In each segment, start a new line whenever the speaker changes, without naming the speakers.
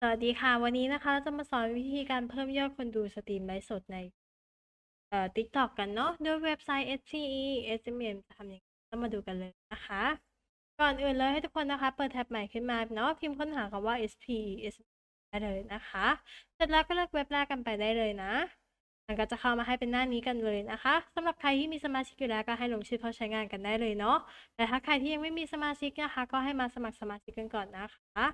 สวัสดีค่ะ วันนี้นะคะเราจะมาสอนวิธีการเพิ่มยอดคนดูสตรีมไลฟ์สดในเอ่อ TikTok กันเนาะด้วยเว็บไซต์ SPE SMM จะทำยังไงก็มาดูกันเลยนะคะ ก่อนอื่นเลยให้ทุกคนนะคะ เปิดแท็บใหม่ขึ้นมาเนาะพิมพ์ค้นหาคำว่า SPE SMM ได้เลยนะคะ เสร็จแล้วก็เลือกเว็บแรกกันไปได้เลยนะ มันก็จะเข้ามาให้เป็นหน้านี้กันเลยนะคะสำหรับใครที่มีสมาชิกอยู่แล้วก็ให้ลงชื่อเข้าใช้งานกันได้เลยเนาะแต่ถ้าใครที่ยังไม่มีสมาชิกนะคะ ก็ให้มาสมัครสมาชิกกันก่อนนะคะ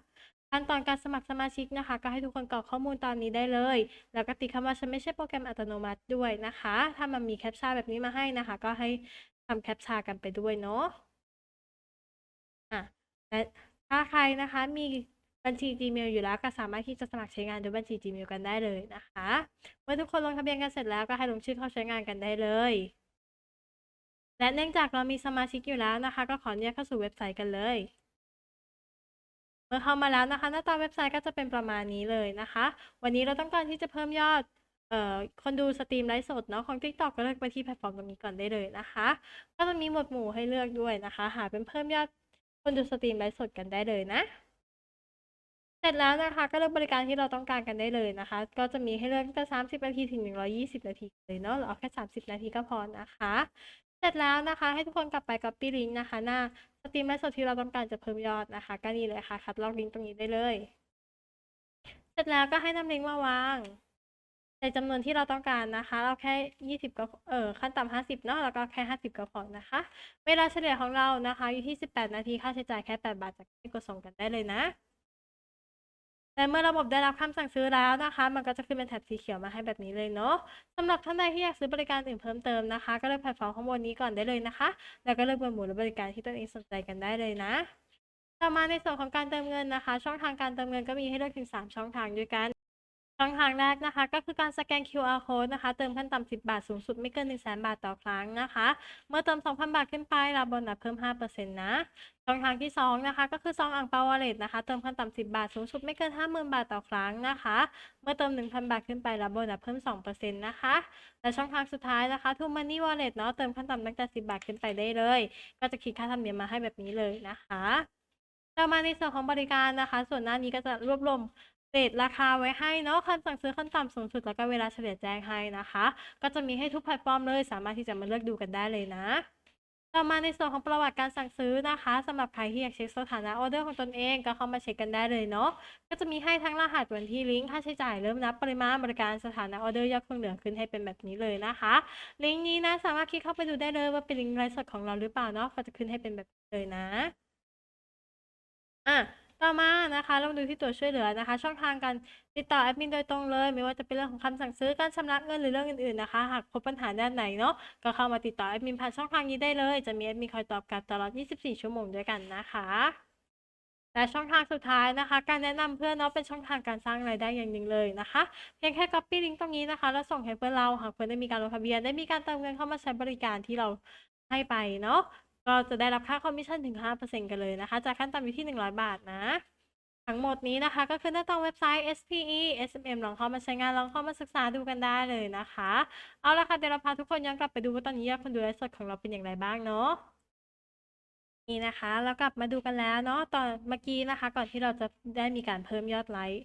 ขั้นตอนการสมัครสมาชิกนะคะ ก็ให้ทุกคนกรอกข้อมูลตามนี้ได้เลย แล้วก็ติดคำว่าฉันไม่ใช่โปรแกรมอัตโนมัติด้วยนะคะ ถ้ามันมีแคปชั่นแบบนี้มาให้นะคะ ก็ให้ทำแคปชั่นกันไปด้วยเนาะอะและถ้าใครนะคะมี บัญชี Gmail อยู่แล้วก็สามารถที่จะสมัครใช้งานด้วยบัญชี Gmail กันได้เลยนะคะเมื่อทุกคนลงทะเบียนกันเสร็จแล้วก็ให้ลงชื่อเข้าใช้งานกันได้เลย และเนื่องจากเรามีสมาชิกอยู่แล้วนะคะ ก็ขออนุญาตเข้าสู่เว็บไซต์กันเลย เมื่อเข้ามาแล้วนะคะ หน้าตาเว็บไซต์ก็จะเป็นประมาณนี้เลยนะคะ วันนี้เราต้องการที่จะเพิ่มยอดคนดูสตรีมไลฟ์สดเนาะของ TikTok ก็เลือกไปที่แพลตฟอร์มตรงนี้ก่อนได้เลยนะคะ ก็จะมีหมวดหมู่ให้เลือกด้วยนะคะ หาเป็นเพิ่มยอดคนดูสตรีมไลฟ์สดกันได้เลยนะ เสร็จแล้วนะคะ ก็เลือกบริการที่เราต้องการกันได้เลยนะคะ ก็จะมีให้เลือกตั้งแต่30 นาทีถึง 120 นาทีเลยเนาะเราเอาแค่ 30 นาทีก็พอนะคะ เสร็จแล้วนะคะ ให้ทุกคนกลับไป copy link นะคะ หน้าสตรีมไลฟ์สดที่เราต้องการจะเพิ่มยอดนะคะก็นี่เลยค่ะคัดลอกลิงก์ตรงนี้ได้เลย เสร็จแล้วก็ให้นำลิงก์มาวางในจำนวนที่เราต้องการนะคะ เราแค่ 20 ก็เออขั้นต่ำ50 เนาะแล้วก็แค่ 50 ก็พอนะคะ เวลาเฉลี่ยของเรานะคะ อยู่ที่ 18 นาทีค่าใช้จ่ายแค่ 8 บาทจากที่กดส่งกันได้เลยนะ และเมื่อระบบได้รับคำสั่งซื้อแล้วนะคะ มันก็จะขึ้นเป็นแถบสีเขียวมาให้แบบนี้เลยเนาะสำหรับท่านใดที่อยากซื้อบริการอื่นเพิ่มเติมนะคะ ก็เลือกแพลตฟอร์มข้างบนนี้ก่อนได้เลยนะคะ แล้วก็เลือกหมวดหมู่บริการที่ตัวเองสนใจกันได้เลยนะ ต่อมาในส่วนของการเติมเงินนะคะ ช่องทางการเติมเงินก็มีให้เลือกถึง 3 ช่องทางด้วยกัน ช่องทางแรกนะคะ ก็คือการสแกน QR code นะคะ เติมขั้นต่ำ10 บาท สูงสุดไม่เกิน 1 0 0 0 0แบาทต่อครั้งนะคะ เมื่อเติม 2,000 บาทขึ้นไป รับโบนัสเพิ่ม 5%นะช่องทางที่ 2 นะคะ ก็คือซองอ่างเปาวอลเล็ตนะคะ เติมขั้นต่ำ10 บาท สูงสุดไม่เกิน 50,000 บาทต่อครั้งนะคะ เมื่อเติม 1,000 บาทขึ้นไป รับโบนัสเพิ่ม 2%นะคะ และช่องทางสุดท้ายนะคะ t ูมันนี่วอลเล็ตเนาะ เติมขั้นต่ำตั้งแต่ 10 บาทขึ้นไปได้เลย ก็จะคิดค่าธรรมเนียมมาให้แบบนี้เลยนะคะต่อมาในส่วนของบริการนะคะ ส่วนหน้านี้ก็จะรวบรวม เรทราคาไว้ให้เนาะขั้นสั่งซื้อขั้นต่ำสูงสุดแล้วก็เวลาเฉลี่ยแจ้งให้นะคะ ก็จะมีให้ทุกแพลตฟอร์มเลย สามารถที่จะมาเลือกดูกันได้เลยนะต่อมาในส่วนของประวัติการสั่งซื้อนะคะสำหรับใครที่อยากเช็คสถานะออเดอร์ของตนเองก็เข้ามาเช็คกันได้เลยเนาะก็จะมีให้ทั้งรหัสวันที่ลิงก์ค่าใช้จ่ายเริ่มนับปริมาณบริการสถานะออเดอร์ยอดคงเหลือขึ้นให้เป็นแบบนี้เลยนะคะ ลิงก์นี้นะสามารถคลิกเข้าไปดูได้เลยว่าเป็นลิงก์ไลฟ์สดของเราหรือเปล่าเนาะก็จะขึ้นให้เป็นแบบนี้เลยนะอะ ต่อมานะคะเรามาดูที่ตัวช่วยเหลือนะคะ ช่องทางการติดต่อแอดมินโดยตรงเลย ไม่ว่าจะเป็นเรื่องของคำสั่งซื้อการชำระเงินหรือเรื่องอื่นๆนะคะ หากพบปัญหาด้านไหนเนาะก็เข้ามาติดต่อแอดมินผ่านช่องทางนี้ได้เลย จะมีแอดมินคอยตอบกลับตลอด 24 ชั่วโมงด้วยกันนะคะและช่องทางสุดท้ายนะคะ การแนะนำเพื่อนเนาะเป็นช่องทางการสร้างรายได้อย่างหนึ่งเลยนะคะ เพียงแค่ copy ลิงก์ตรงนี้นะคะ แล้วส่งให้เพื่อนเราหากเพื่อนได้มีการลงทะเบียนได้มีการเติมเงินเข้ามาใช้บริการที่เราให้ไปเนาะ ก็จะได้รับค่าคอมมิชชั่นถึง 5%กันเลยนะคะ จากขั้นต่ำอยู่ที่ 100 บาทนะ ทั้งหมดนี้นะคะก็คือหน้าตางเว็บไซต์ SPE SMM ลองเข้ามาใช้งานลองเข้ามาศึกษาดูกันได้เลยนะคะ เอาละค่ะเดี๋ยวเราพาทุกคนย้อนกลับไปดูว่าตอนนี้ยอดคนดูไลฟ์สดของเราเป็นอย่างไรบ้างเนาะนี่นะคะ เรากลับมาดูกันแล้วเนาะตอนเมื่อกี้นะคะ ก่อนที่เราจะได้มีการเพิ่มยอดไลค์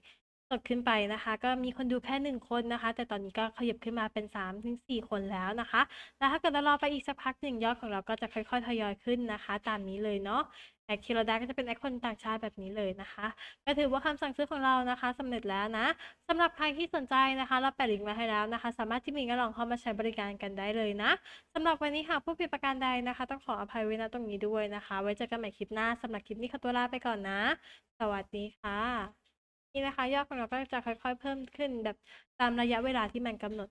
สดขึ้นไปนะคะ ก็มีคนดูแค่หนึ่งคนนะคะ แต่ตอนนี้ก็ขยับขึ้นมาเป็นสามถึงสี่คนแล้วนะคะ แล้วถ้าเกิดเรารอไปอีกสักพักหนึ่งยอดของเราก็จะค่อยๆทยอยขึ้นนะคะ ตามนี้เลยเนาะแอคทีเรด้ก็จะเป็นแอคคนต่างชาติแบบนี้เลยนะคะ ก็ถือว่าคำสั่งซื้อของเรานะคะสำเร็จแล้วนะสำหรับใครที่สนใจนะคะ เราแปะลิงก์ไว้ให้แล้วนะคะ สามารถที่มีก็ลองเข้ามาใช้บริการกันได้เลยนะสำหรับวันนี้หากผู้ผิดประการใดนะคะ ต้องขออภัยไว้ณตรงนี้ด้วยนะคะ ไว้เจอกันใหม่คลิปหน้าสำหรับคลิปนี้ขอตัวลาไปก่อนนะ สวัสดีค่ะ นี่นะคะยอดของเราก็จะค่อย ๆ เพิ่มขึ้นแบบตามระยะเวลาที่มันกำหนด